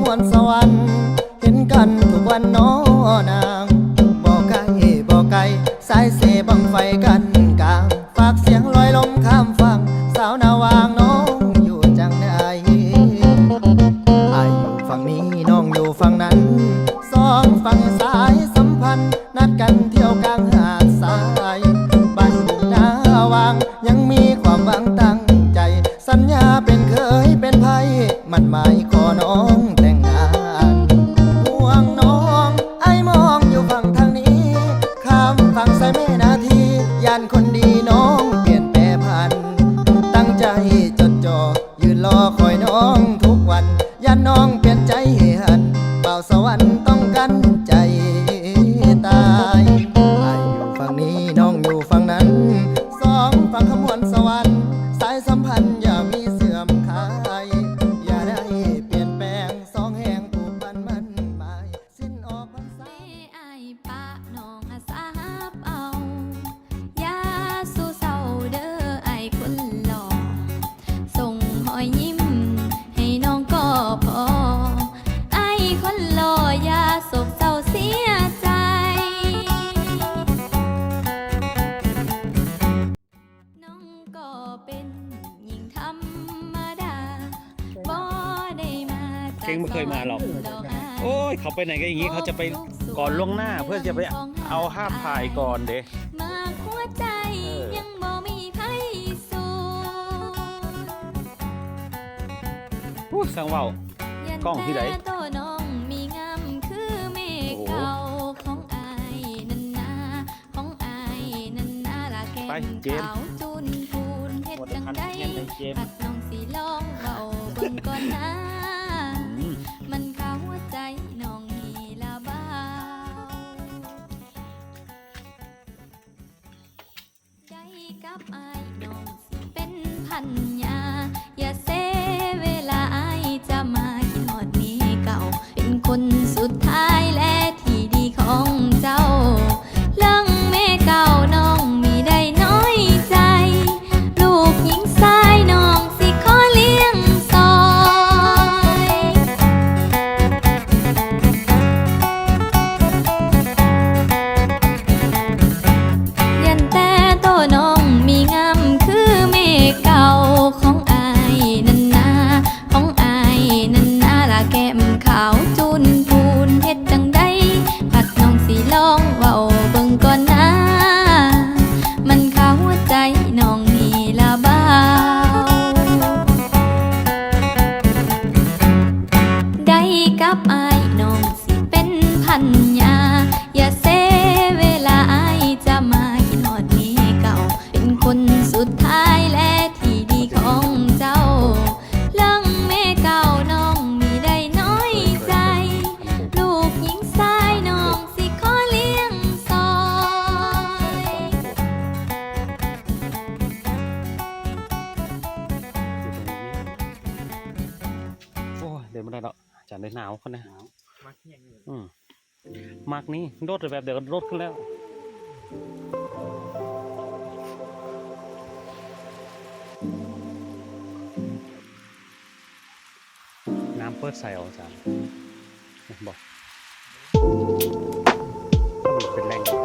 มวนสวรรค์เห็นกันทุกวันน้อนางบอกไกลบอกไกลสายเสบังไฟกันกลาง ฝากเสียงลอยลมข้ามฝั่งสาวนาวางน้องอยู่จังใดอายอยู่ฝั่งนี้น้องอยู่ฝั่งนั้นสองฝั่งสายสัมพันธ์ นัดกันเที่ยวกลางหาดทรายบ้านบุนาวางยังมีความหวังตั้งใจ สัญญาเป็นเคยเป็นไพมันหมาย สายแม่นาทียานคนดีน้องเปลี่ยนแปรพัน ตั้งใจจดจ่อยืนรอคอยน้องทุกวันยานน้องเปลี่ยนใจเหันเป่าสวรรค์ต้องกันใจตายไออยู่ฝั่งนี้น้องอยู่ฝั่งนั้นสองฝั่งขมวนส งไม่เคยมาหรอกสวรรค์ดายโอ้ยเขาไปไหนกันอย่างนี้เขาจะไปก่อนล่วงหน้าเพื่อจะไปเอาห้าพถ่ายก่อนเด้มากหัวใจเออยังบ่มีไผสู้พูดสังเว่ายันกล้องที่ไหนแต่ตัวน้องมีงามคือเมฆเก่าของอายนันนาของอายนันนาละแก้ไปมเจมส์ขาวจุนพูนเฮ็ดหมดจังคันได้เงี้ยในเกมปัดน้องสิลองเบาเบิ่งก่อนนะ กับอายน้องสิเป็นพันยาอย่าเสเวลาอายจะมาคิดฮอดนี้เก่าเป็นคน กับอายน้องสิเป็นพันยา อย่าเซเวลาอายจะมาคิดฮอดเมีเก่า เป็นคนสุดท้ายและที่ดีของเจ้า เรื่องแม่เก่าน้องมีได้น้อยใจ ลูกหญิงชายน้องสิขอเลี้ยงซอย โอ้ยเดินไม่ได้แล้วอา จานได้หนาวคนนะมักนี่ยอืมมักนี่รถแบบเดี๋ยวรถขึ้นแล้วน้ำเปิดใส่ออกจากบอกเป็นแรง